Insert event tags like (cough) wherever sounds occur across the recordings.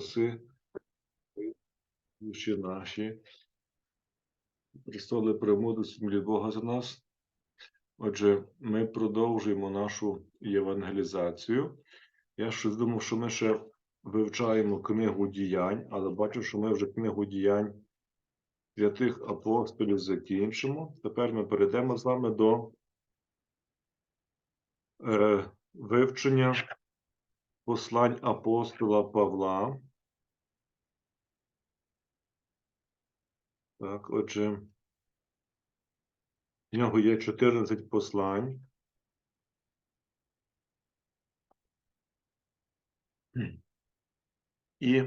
спаси душі наші. Престоли премудрості милі Бога за нас. Отже, ми продовжуємо нашу євангелізацію. Я щось думав, що ми ще вивчаємо книгу діянь, але бачу, що ми вже книгу діянь святих апостолів закінчимо. Тепер ми перейдемо з вами до е, вивчення послань апостола Павла. Так, отже, в нього є 14 послань. І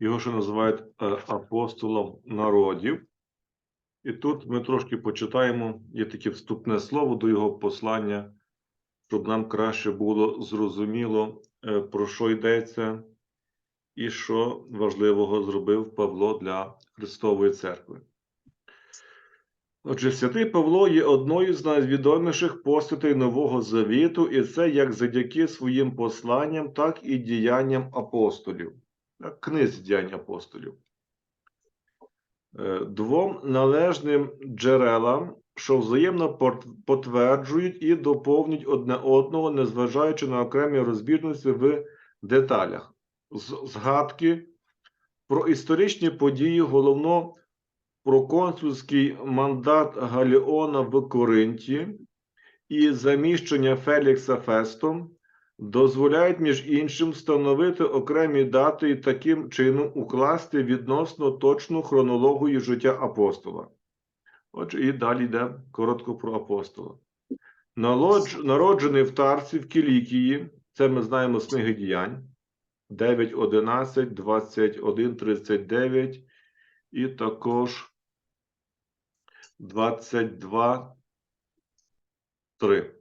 його ще називають е, апостолом народів. І тут ми трошки почитаємо, є таке вступне слово до його послання, щоб нам краще було зрозуміло, е, про що йдеться, і що важливого зробив Павло для Христової церкви. Отже, святий Павло є одною з найвідоміших постатей Нового Завіту, і це як завдяки своїм посланням, так і діянням апостолів, книзі діянь апостолів. Е, Двом належним джерелам, що взаємно потверджують і доповнюють одне одного, незважаючи на окремі розбірності в деталях. Згадки про історичні події, головно про консульський мандат Галіона в Коринті і заміщення Фелікса Фестом дозволяють, між іншим, встановити окремі дати і таким чином укласти відносно точну хронологію життя апостола. Отже, і далі йде коротко про апостола. Народжений в Тарсі в Кілікії, це ми знаємо з книги діянь, 9, 11, 21, 39 і також 22, 3.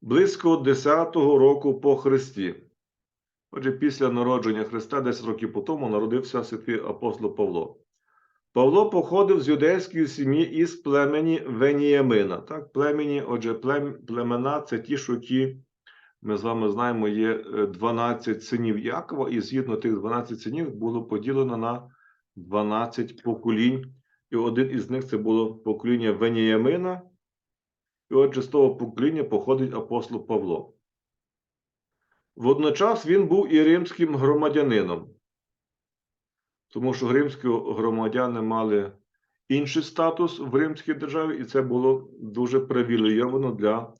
Близько 10-го року по Христі. Отже, після народження Христа, 10 років по тому, народився святий апостол Павло. Павло походив з юдейської сім'ї із племені Веніямина. Так, племені, отже, плем, племена це ті, що ті, ми з вами знаємо, є е, 12 синів Якова, і згідно тих 12 синів було поділено на 12 поколінь. І один із них це було покоління Веніямина. І отже, з того покоління походить апостол Павло. Водночас він був і римським громадянином, тому що римські громадяни мали інший статус в римській державі, і це було дуже привілейовано для е,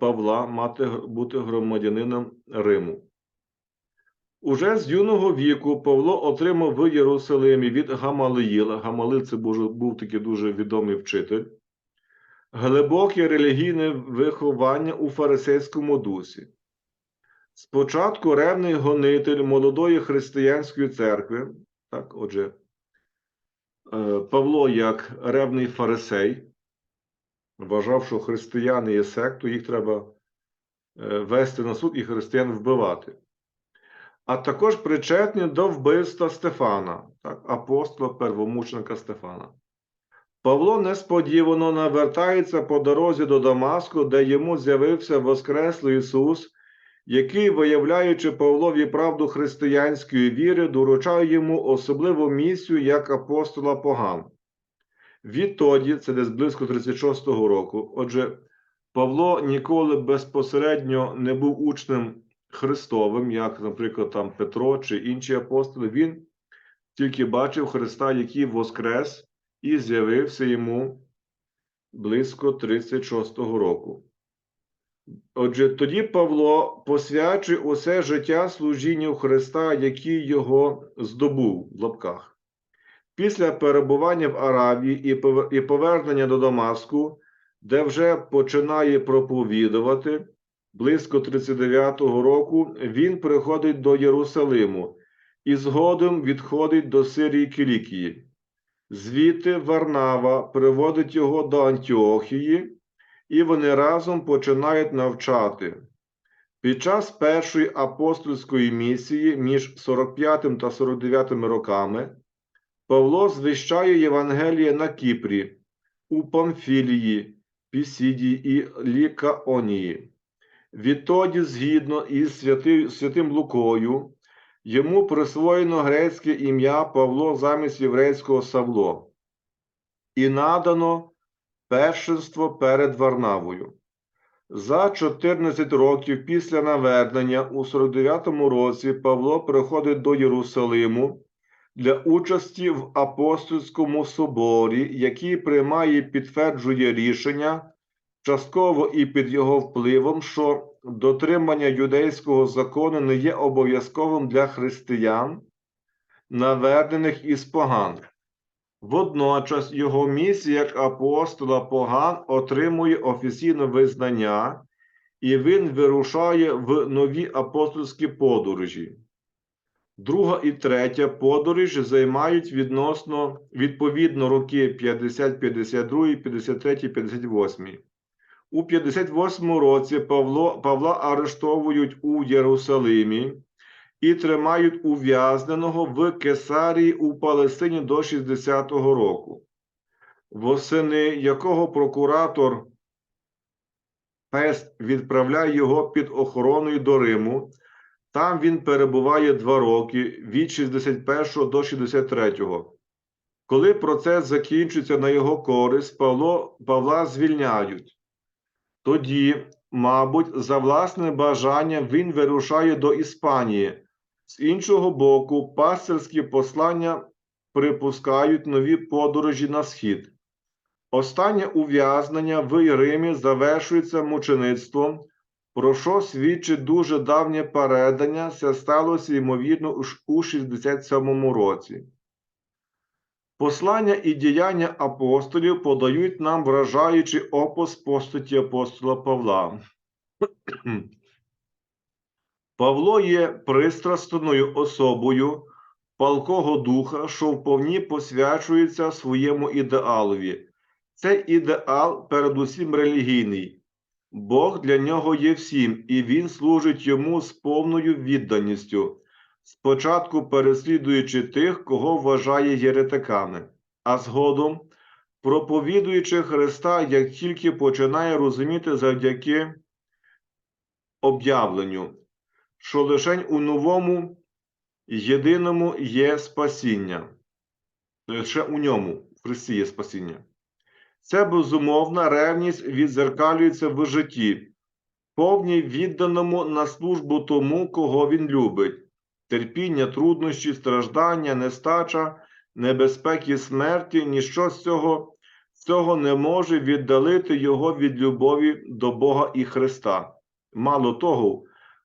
Павла мати, бути громадянином Риму. Уже з юного віку Павло отримав в Єрусалимі від Гамалиїла. Гамалил це був, був такий дуже відомий вчитель. Глибоке релігійне виховання у фарисейському дусі. Спочатку ревний гонитель молодої християнської церкви, так, отже, е, Павло, як ревний фарисей, вважав, що християни є сектою, їх треба е, вести на суд і християн вбивати. А також причетні до вбивства Стефана, так, апостола первомученика Стефана. Павло несподівано навертається по дорозі до Дамаску, де йому з'явився Воскреслий Ісус, який, виявляючи Павлові правду християнської віри, доручає йому особливу місію як апостола поган. Відтоді, це десь близько 36-го року, отже, Павло ніколи безпосередньо не був учнем Христовим, як, наприклад, там Петро чи інші апостоли. Він тільки бачив Христа, який воскрес і з'явився йому близько 36-го року. Отже, тоді Павло посвячує усе життя служінню Христа, який його здобув в лапках. Після перебування в Аравії і повернення до Дамаску, де вже починає проповідувати, близько 39-го року він приходить до Єрусалиму і згодом відходить до Сирії Кілікії. Звідти Варнава приводить його до Антіохії, і вони разом починають навчати. Під час першої апостольської місії між 45 та 49 роками Павло звіщає Євангеліє на Кіпрі, у Памфілії, Пісідії і Лікаонії. Відтоді, згідно із святи- святим Лукою, Йому присвоєно грецьке ім'я Павло замість єврейського Савло, і надано першинство перед Варнавою. За 14 років після навернення у 49-му році Павло приходить до Єрусалиму для участі в апостольському соборі, який приймає і підтверджує рішення, частково і під його впливом, що дотримання юдейського закону не є обов'язковим для християн, навернених із поган. Водночас його місія як апостола поган отримує офіційне визнання, і він вирушає в нові апостольські подорожі. Друга і третя подорож займають відносно відповідно роки 50, 52, 53, 58. У 58 році Павло, Павла арештовують у Єрусалимі і тримають ув'язненого в Кесарії у Палестині до 60-го року, восени якого прокуратор Пест відправляє його під охороною до Риму. Там він перебуває два роки від 61 до 63. Коли процес закінчується на його користь, Павло, Павла звільняють. Тоді, мабуть, за власне бажання він вирушає до Іспанії. З іншого боку, пастирські послання припускають нові подорожі на схід. Останнє ув'язнення в Римі завершується мучеництвом, про що свідчить дуже давнє передання, це сталося, ймовірно, у 67 році. Послання і діяння апостолів подають нам вражаючий опис постаті апостола Павла. (clears throat) Павло є пристрасною особою палкого духа, що вповні посвячується своєму ідеалові. Цей ідеал передусім релігійний. Бог для нього є всім, і він служить йому з повною відданістю, спочатку переслідуючи тих, кого вважає єретиками, а згодом проповідуючи Христа, як тільки починає розуміти завдяки об'явленню, що лише у новому єдиному є спасіння, лише у ньому в Христі є спасіння. Це безумовна ревність відзеркалюється в житті, повній відданому на службу тому, кого він любить, терпіння, труднощі, страждання, нестача, небезпеки смерті, ніщо з цього, цього не може віддалити його від любові до Бога і Христа. Мало того,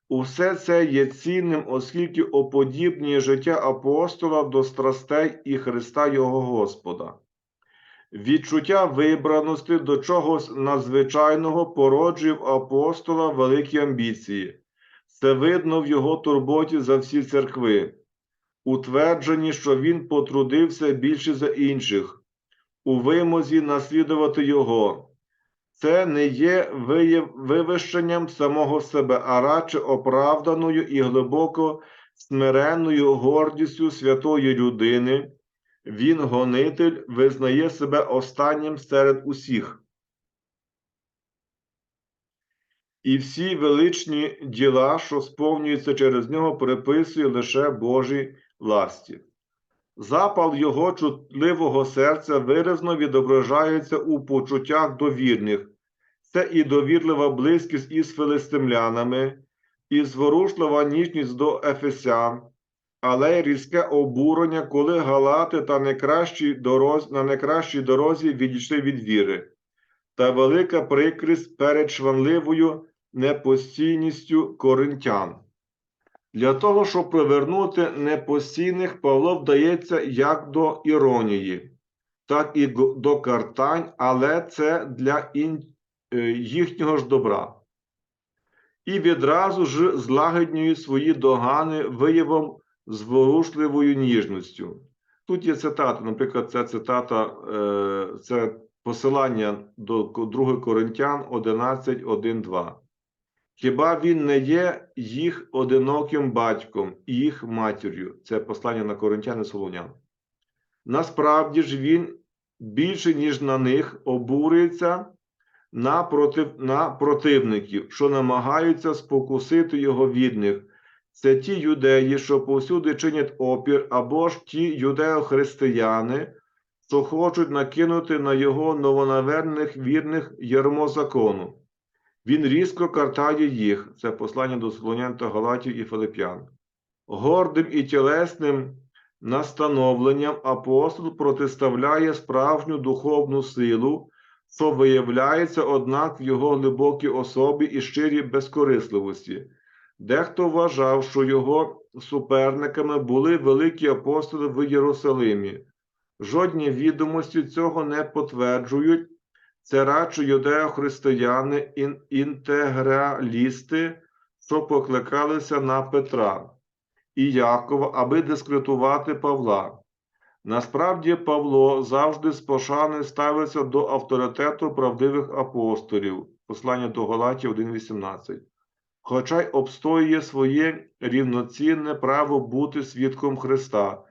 усе це є цінним, оскільки оподібнює життя апостола до страстей і Христа Його Господа. Відчуття вибраності до чогось надзвичайного породжує апостола великі амбіції. Це видно в його турботі за всі церкви, утвердженні, що він потрудився більше за інших, у вимозі наслідувати його. Це не є вивищенням самого себе, а радше оправданою і глибоко смиренною гордістю святої людини. Він, гонитель, визнає себе останнім серед усіх. І всі величні діла, що сповнюються через нього, приписує лише Божій власті. Запал його чутливого серця виразно відображається у почуттях довірних. Це і довірлива близькість із филистимлянами, і зворушлива ніжність до Ефесян, але й різке обурення, коли галати та найкращі дороз, на найкращій дорозі відійшли від віри, та велика прикрість перед шванливою непостійністю коринтян. Для того, щоб привернути непостійних, Павло вдається як до іронії, так і до картань, але це для. Е, їхнього ж добра. І відразу ж злагіднює свої догани виявом зворушливою ніжністю. Тут є цитата, наприклад, ця цитата, е, це посилання до 2 Коринтян 11, 1, 2. Хіба він не є їх одиноким батьком їх матір'ю? Це послання на Коринтян і Солонян. Насправді ж він більше, ніж на них, обурюється на, против, на противників, що намагаються спокусити його від них це ті юдеї, що повсюди чинять опір, або ж ті юдео-християни, що хочуть накинути на його новонавернених вірних ярмо закону. Він різко картає їх, це послання до Солонян та Галатів і Филип'ян. Гордим і тілесним настановленням апостол протиставляє справжню духовну силу, що виявляється, однак, в його глибокій особі і щирій безкорисливості. Дехто вважав, що його суперниками були великі апостоли в Єрусалимі. Жодні відомості цього не потверджують. Це радше юдео-християни, інтегралісти, що покликалися на Петра і Якова, аби дискредитувати Павла. Насправді Павло завжди з пошани ставиться до авторитету правдивих апостолів. Послання до Галатів 1.18. Хоча й обстоює своє рівноцінне право бути свідком Христа,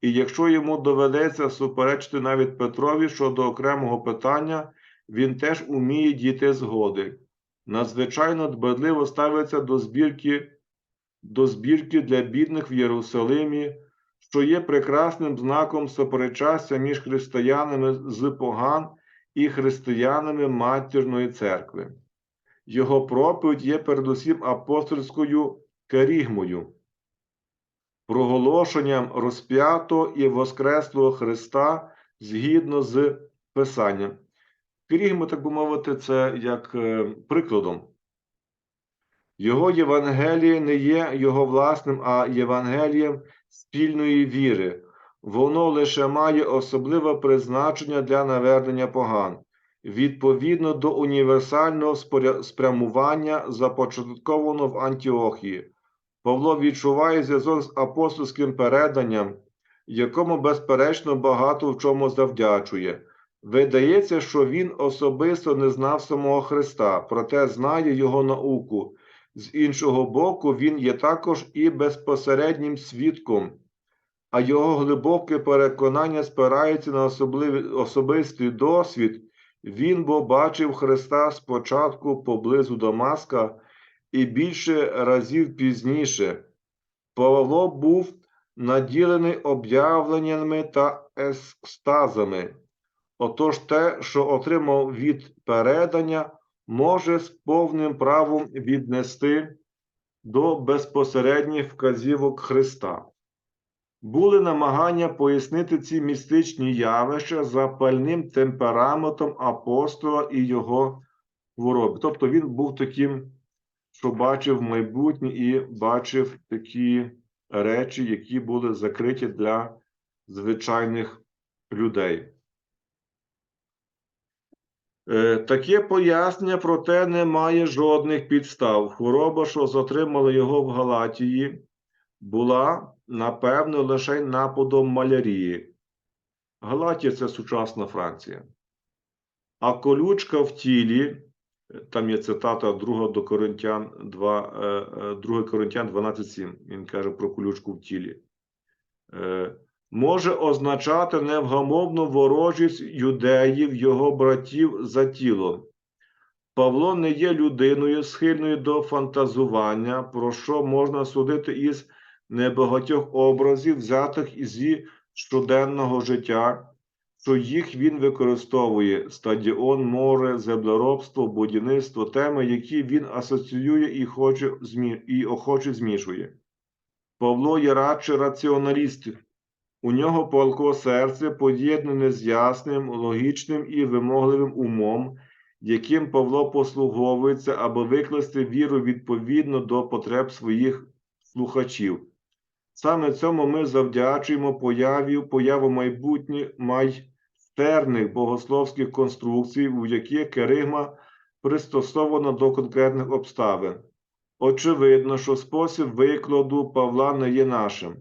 і якщо йому доведеться суперечити навіть Петрові щодо окремого питання, він теж уміє дійти згоди. Надзвичайно дбайливо ставиться до збірки, до збірки для бідних в Єрусалимі, що є прекрасним знаком сопричастя між християнами з поган і християнами матірної церкви. Його проповідь є передусім апостольською керігмою, проголошенням розп'ятого і воскреслого Христа згідно з Писанням. Керігма, так би мовити, це як е, прикладом. Його Євангеліє не є його власним, а Євангелієм спільної віри. Воно лише має особливе призначення для навернення поган, відповідно до універсального спрямування, започатковано в Антіохії. Павло відчуває зв'язок з апостольським переданням, якому, безперечно, багато в чому завдячує. Видається, що він особисто не знав самого Христа, проте знає його науку. З іншого боку, він є також і безпосереднім свідком, а його глибоке переконання спирається на особливий, особистий досвід. Він бо бачив Христа спочатку поблизу Дамаска і більше разів пізніше. Павло був наділений об'явленнями та екстазами. Отож, те, що отримав від передання, може з повним правом віднести до безпосередніх вказівок Христа. Були намагання пояснити ці містичні явища запальним темпераментом апостола і його хвороби. Тобто він був таким, що бачив майбутнє і бачив такі речі, які були закриті для звичайних людей. Е, Таке пояснення, проте не має жодних підстав. Хвороба, що затримала його в Галатії, була, напевно, лише нападом малярії. Галатія це сучасна Франція. А колючка в тілі, е, там є цитата 2 до Коринтян 2, 2 Коринтян 12.7. Він каже про колючку в тілі. Е, може означати невгамовну ворожість юдеїв, його братів за тілом. Павло не є людиною, схильною до фантазування, про що можна судити із небагатьох образів, взятих із щоденного життя, що їх він використовує: стадіон, море, землеробство, будівництво, теми, які він асоціює і, хоче, і охоче змішує. Павло є радше раціоналіст. У нього палко серце поєднане з ясним, логічним і вимогливим умом, яким Павло послуговується, аби викласти віру відповідно до потреб своїх слухачів. Саме цьому ми завдячуємо появі, появу майбутніх майстерних богословських конструкцій, у яких керигма пристосована до конкретних обставин. Очевидно, що спосіб викладу Павла не є нашим.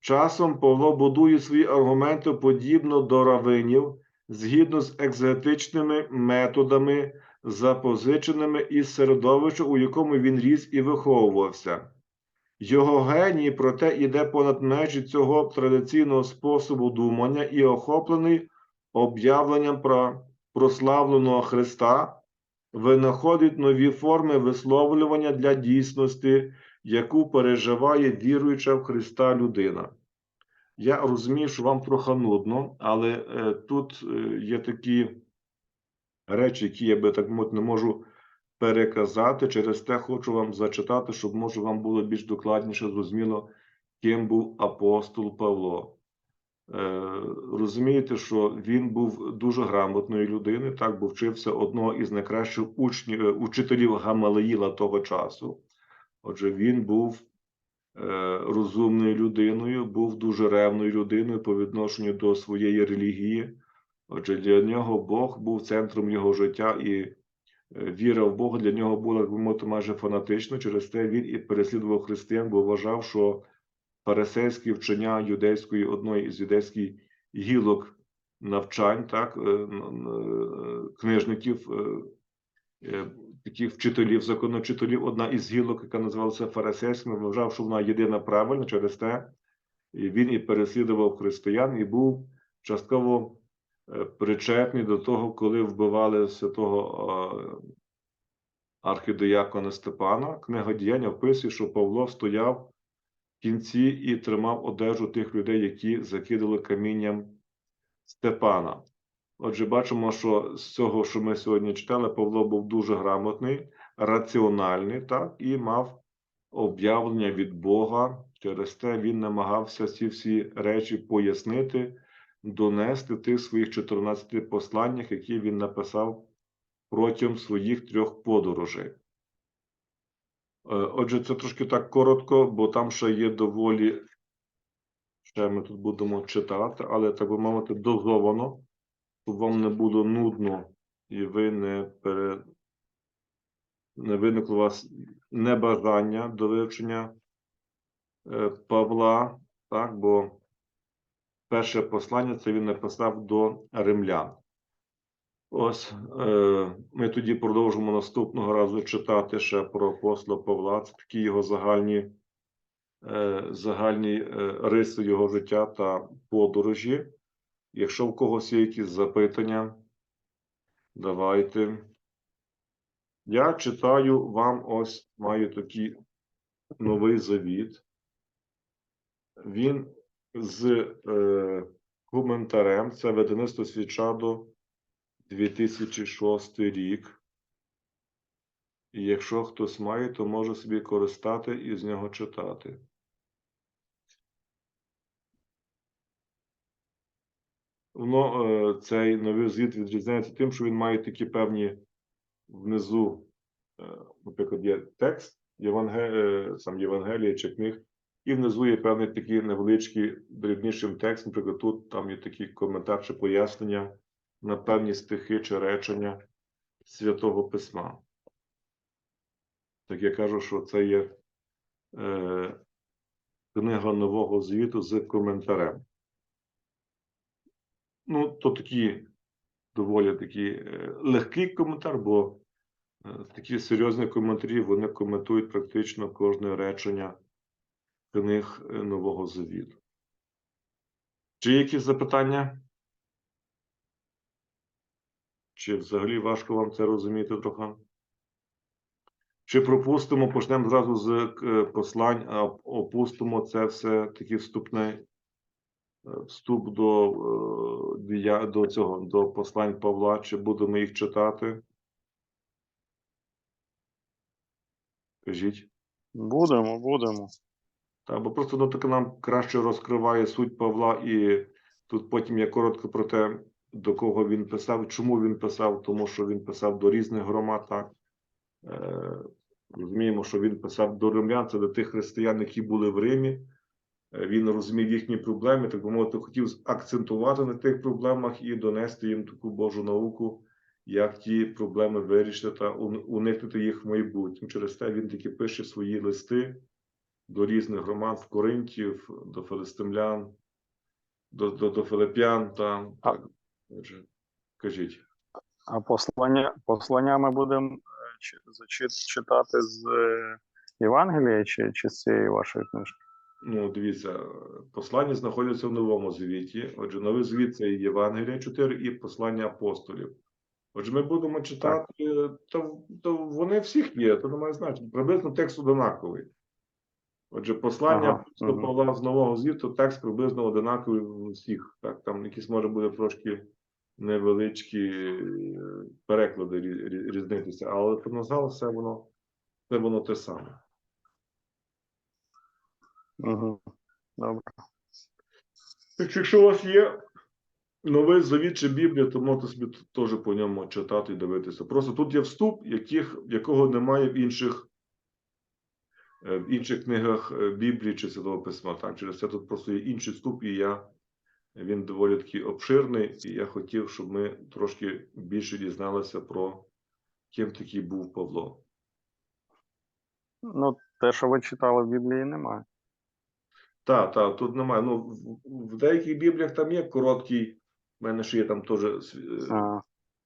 Часом Павло будує свої аргументи подібно до равинів, згідно з екзотичними методами, запозиченими із середовища, у якому він ріс і виховувався. Його геній, проте, іде понад межі цього традиційного способу думання і охоплений об'явленням про прославленого Христа, винаходить нові форми висловлювання для дійсності, яку переживає віруюча в Христа людина. Я розумію, що вам трохи нудно, але е, тут е, є такі речі, які я би так мовити не можу переказати. Через те хочу вам зачитати, щоб може вам було більш докладніше зрозуміло, ким був апостол Павло. Е, розумієте, що він був дуже грамотною людиною, так, бо вчився одного із найкращих учнів, е, учителів Гамалеїла того часу. Отже, він був е, розумною людиною, був дуже ревною людиною по відношенню до своєї релігії. Отже, для нього Бог був центром його життя, і віра в Бога для нього була, як би мовити, майже фанатично. Через те він і переслідував християн, бо вважав, що фарисейські вчення юдейської одної із юдейських гілок навчань, так, е, е, книжників, е, таких вчителів, законовчителів, одна із гілок, яка називалася фарисейським, вважав, що вона єдина правильна через те. Він і переслідував християн, і був частково е, причетний до того, коли вбивали святого архідиякона Степана. Книга діяння вписує, що Павло стояв в кінці і тримав одежу тих людей, які закидали камінням Степана. Отже, бачимо, що з цього, що ми сьогодні читали, Павло був дуже грамотний, раціональний, так, і мав об'явлення від Бога. Через те він намагався ці всі речі пояснити, донести тих своїх 14 посланнях, які він написав протягом своїх трьох подорожей. Е, Отже, це трошки так коротко, бо там ще є доволі, ще ми тут будемо читати, але так би мовити, дозовано, щоб вам не було нудно і ви не пере... не виникло у вас небажання до вивчення е, Павла, так, бо перше послання це він написав до римлян. Ось е, ми тоді продовжимо наступного разу читати ще про апостола Павла. Це такі його загальні, е, загальні е, риси його життя та подорожі. Якщо в когось є якісь запитання, давайте. Я читаю вам ось маю такий новий завіт. Він з е, коментарем. Це видаництво Свічадо 2006 рік. І якщо хтось має, то може собі користати і з нього читати. Воно, е, цей новий звіт відрізняється тим, що він має такі певні внизу, е, наприклад, є текст Єванге... е, сам Євангелія чи книг, і внизу є певний такий невеличкий дрібнішим текст. Наприклад, тут там є такий коментар чи пояснення на певні стихи чи речення Святого Письма. Так я кажу, що це є е, книга Нового Звіту з коментарем. Ну, то такий доволі такий е, легкий коментар, бо е, такі серйозні коментарі вони коментують практично кожне речення книг е, Нового Завіту. Чи є якісь запитання? Чи взагалі важко вам це розуміти трохи? Чи пропустимо, почнемо зразу з е, послань, а опустимо це все таки вступний е, вступ до, до цього, до послань Павла, чи будемо їх читати? Кажіть. Будемо, будемо. Так, бо просто ну, таке нам краще розкриває суть Павла, і тут потім я коротко про те, до кого він писав, чому він писав, тому що він писав до різних громад. Так? Е, розуміємо, що він писав до римлян, це до тих християн, які були в Римі. Е, Він розумів їхні проблеми, так би мовити, хотів акцентувати на тих проблемах і донести їм таку Божу науку, як ті проблеми вирішити та уникнути їх в майбутньому. Через те він таки пише свої листи до різних громад Коринтів, до филистимлян, до, до, до Филип'ян. Та, А- так, отже, кажіть. А послання, послання ми будемо е, чи- читати з е, Євангелія чи, чи з цієї вашої книжки? Ну, дивіться, послання знаходяться в Новому Завіті. Отже, Новий Завіт це і Євангелія 4 і послання апостолів. Отже, ми будемо читати, то, то вони всіх є, то немає значення. Приблизно текст однаковий. Отже, послання Ага, апостола. Павла з Нового Звіту, текст приблизно одинаковий у всіх. Так, там якісь може буде трошки невеличкі е, переклади рі- рі- різнитися, але потенціал все воно, все воно те саме. Угу. Добре. Так якщо у вас є новий завіт чи Біблія, то можете собі теж по ньому читати і дивитися. Просто тут є вступ, яких, якого немає в інших, в інших книгах е, Біблії чи Святого Письма. Так, через це тут просто є інший вступ, і я, він доволі такий обширний, і я хотів, щоб ми трошки більше дізналися про ким такий був Павло. Ну, те, що ви читали в Біблії, немає. Так, так, тут немає. Ну, в, в деяких бібліях там є короткий, в мене ще є там теж е,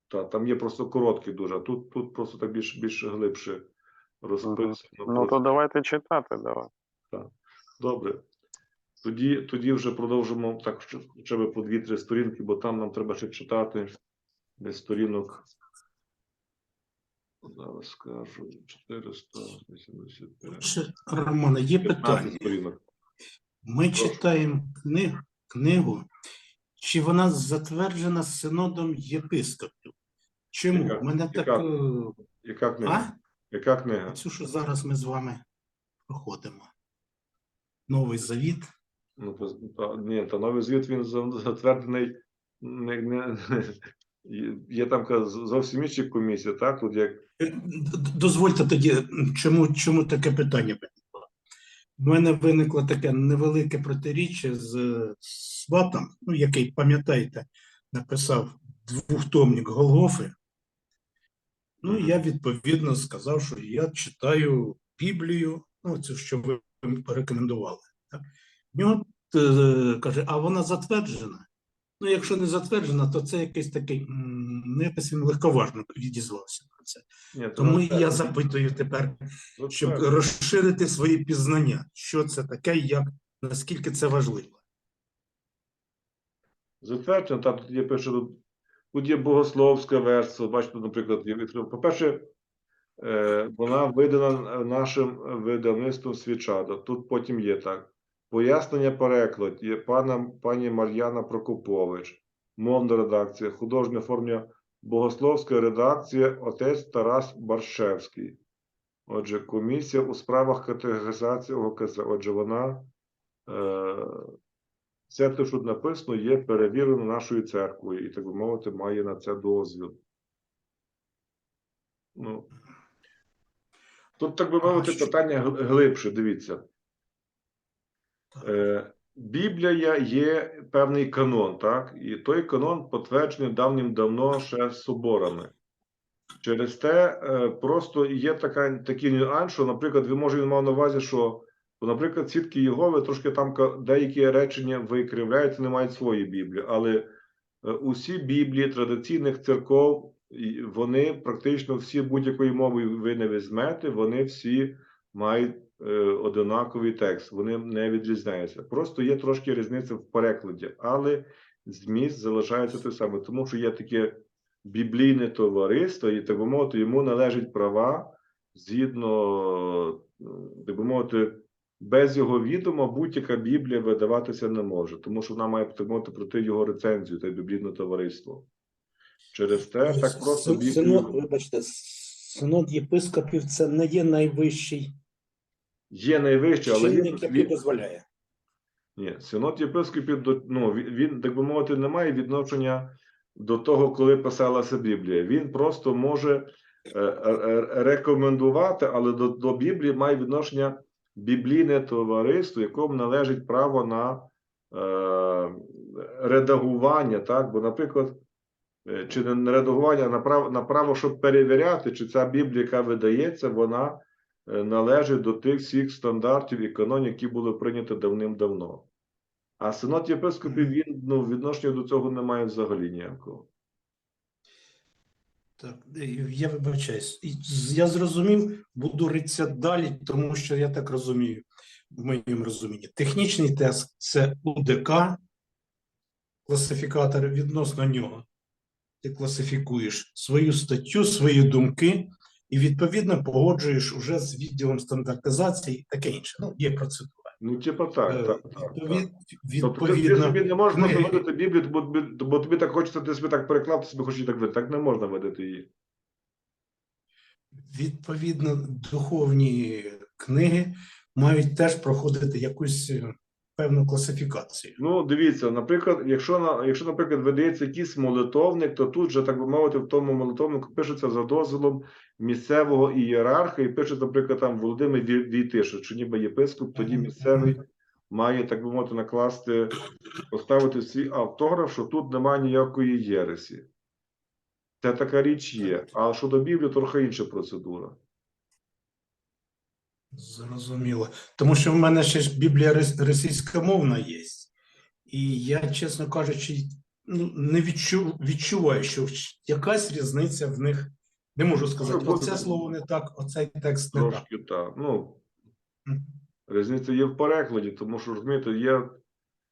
Та, там є просто короткі дуже, а тут, тут просто так більш, більш глибше розписано. ну, то давайте читати, давай. Добре. Тоді, тоді вже продовжимо так, хоча б по дві-три сторінки, бо там нам треба ще читати десь сторінок. Зараз скажу 485. Ще, Романе, є питання. сторінок. Ми Прошу. читаємо кни- книгу, чи вона затверджена синодом єпископів? Чому? Яка- мене яка? так. е, Яка книга? Яка книга? Цю, що зараз ми з вами проходимо. Новий завіт. Ну, то, та, ні, та новий звіт він затверджений. Не, не, є там зовсім інші комісії, так? Тут як Е, Дозвольте тоді, чому, чому таке питання виникло? У мене виникло таке невелике протиріччя з сватом, ну, який, пам'ятаєте, написав двохтомник Голгофи. Ну, я відповідно сказав, що я читаю Біблію, ну, це що ви порекомендували. Так? Нього е, каже, а вона затверджена. Ну, якщо не затверджена, то це якийсь такий, ну, якось він легковажно відізвався про це. ні, Тому затверджений. я запитую тепер, щоб Затверджений. розширити свої пізнання, що це таке, як наскільки це важливо. Затверджено, та тут є пише, тут, є богословська версія. Бачите, наприклад. По-перше, е, вона видана нашим видавництвом Свічада. Тут потім є так. Пояснення переклад є пана, пані Мар'яна Прокопович, мовна редакція, художнє оформлення, богословська редакція, отець Тарас Баршевський. Отже, комісія у справах категоризації ОКЗ. Отже, вона. Е, це те, що написано, є перевірено нашою церквою, і, так би мовити, має на це дозвіл. Ну, тут, так би мовити, питання глибше. Дивіться. Е, Біблія є певний канон, так? І той канон потверджений давнім-давно ще соборами. Через те е, просто є така, такий нюанс, що, наприклад, ви може він мав на увазі, що, наприклад, свідки Єгови трошки там деякі речення викривляють, не мають свої Біблії, але е, усі Біблії традиційних церков, вони практично всі будь-якою мовою ви не візьмете, вони всі мають е, одинаковий текст, вони не відрізняються. Просто є трошки різниця в перекладі, але зміст залишається той самий, тому що є таке біблійне товариство, і так би мовити, йому належать права згідно, е, так би мовити, без його відома будь-яка Біблія видаватися не може, тому що вона має пройти його рецензію, те біблійне товариство. Через те так просто Син- синод, вибачте, синод єпископів це не є найвищий є найвище, але він, чинник, який дозволяє. Ні, синод єпископів ну він, так би мовити, не має відношення до того, коли писалася Біблія. Він просто може е, е, рекомендувати, але до, до Біблії має відношення біблійне товариство, якому належить право на е, редагування. Так, бо, наприклад, е, чи не редагування, а на право, на право, щоб перевіряти, чи ця Біблія, яка видається, вона е, належить до тих всіх стандартів і канонів, які були прийняті давним-давно. А синод єпископів він ну, відношення до цього не має взагалі ніякого. Так, е, я вибачаюсь. Я зрозумів, буду ритися далі, тому що я так розумію, в моєму розумінні. Технічний тест це УДК, класифікатор відносно нього. Ти класифікуєш свою статтю, свої думки, і відповідно погоджуєш уже з відділом стандартизації і таке інше. Ну, є процедура. Ну, типа так, Е, так, так. так. відповід- Тобто ти, ти Відповідно, собі не можна книги- Біблію, бо, бо- бо тобі так хочеться, ти собі так переклав, ти собі хочеш так видати. Так не можна видати її. відповідно, духовні книги мають теж проходити якусь е, певну класифікацію. Ну, дивіться, наприклад, якщо, якщо, наприклад, видається якийсь молитовник, то тут же, так би мовити, в тому молитовнику пишеться за дозволом місцевого ієрарха, і пише, наприклад, там Володимир Вій- Війтиша, що ніби єпископ, тоді місцевий має, так би мовити, накласти, поставити свій автограф, що тут немає ніякої єресі. Це така річ є. А щодо Біблії, трохи інша процедура. Зрозуміло. Тому що в мене ще ж Біблія рос- російськомовна є. І я, чесно кажучи, ну, не відчу, відчуваю, що якась різниця в них. Не можу сказати, Може оце слово не так, оцей текст не. Трошки так. Ну, Різниця є в перекладі, тому що розумієте, є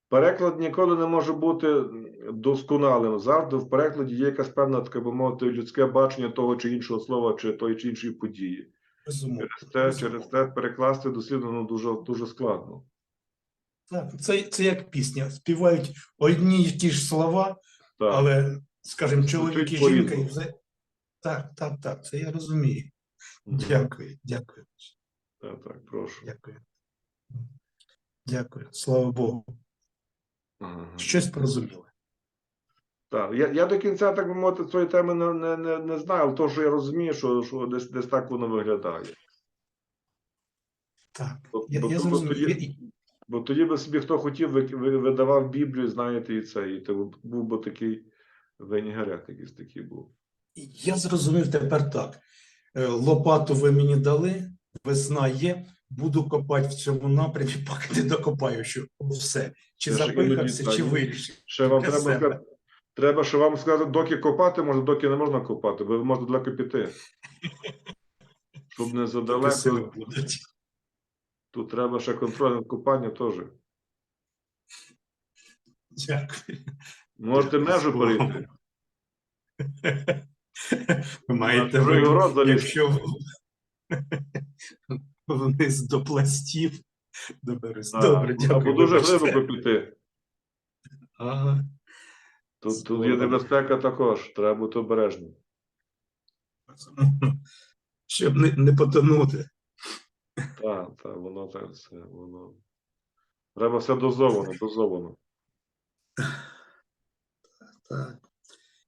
переклад ніколи не може бути досконалим. Завжди в перекладі є якась певна, так би мовити, людське бачення того чи іншого слова, чи тої чи іншої події. Безумовно. Через те, через те перекласти дослідно дуже, дуже складно. Так, це, це як пісня. Співають одні й ті ж слова, Так, але, скажімо, чоловік і жінка. І все. Так, так, так, це я розумію. Дякую, дякую, так, так, прошу. дякую. Дякую, слава Богу. Ага. Щось порозуміли. Так, я, я до кінця, так би мовити, цієї теми не, не, не, не знаю, але то, що я розумію, що, що десь, десь так воно виглядає. Так, Бо- я, бо- я бо тоді- Бо тоді би собі хто хотів, ви- ви- видавав Біблію, знаєте, і це, і то був би такий венігерет якийсь такий був. Я зрозумів тепер так. Е, Лопату ви мені дали, весна є, буду копати в цьому напрямі, (laughs) поки не докопаю, що все. Чи запихався, чи вирішив. Ще вам треба треба, що вам сказати, доки копати можна, доки не можна копати, бо ви можете далеко піти. Щоб не задалеко, тут треба ще контроль над копанням теж. Дякую. Можете межу перейти. Ви маєте ви- якщо вниз до пластів. Так, Добре, Або дуже глибоко піти. Ага. Тут, тут є небезпека також, треба бути обережним. (laughs) Щоб не, не потонути. Так, так, воно так все, воно. Треба все дозовано, дозовано. Так.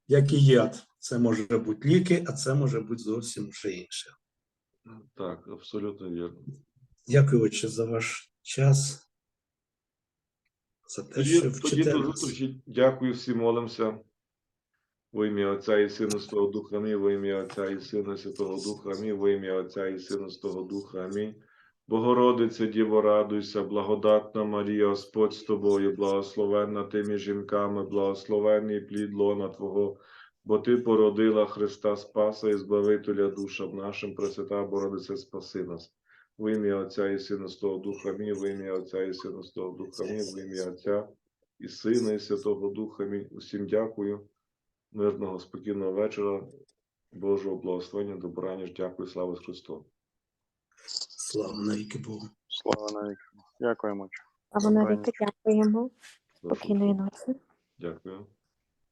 Як і яд. Це може бути ліки, а це може бути зовсім вже інше. Так, абсолютно вірно. Дякую, отче, за ваш час. За те, Тоді, що тоді до зустрічі. Дякую всім, молимося. Во ім'я Отця і Сина Святого Духа, амінь. Во ім'я Отця і Сина Святого Духа, амінь. Во ім'я Отця і Сина Святого Духа, амінь. Богородице, Діво, радуйся, благодатна Марія, Господь з тобою, благословенна ти між жінками, благословенний плід лона Твого, бо Ти породила Христа Спаса і Збавителя душам нашим, Пресвята Богородице, спаси нас. В ім'я Отця і Сина Святого Духа, амінь. В ім'я Отця і Сина Святого Духа, амінь. В ім'я Отця і Сина, і Святого Духа. Амінь. Усім дякую. Мирного, спокійного вечора. Божого благословення, добраніч. Дякую, слава Христу. Слава навіки Богу. Слава навіки. Дякуємо. Або навіки дякуємо. Спокійної ночі. Дякую.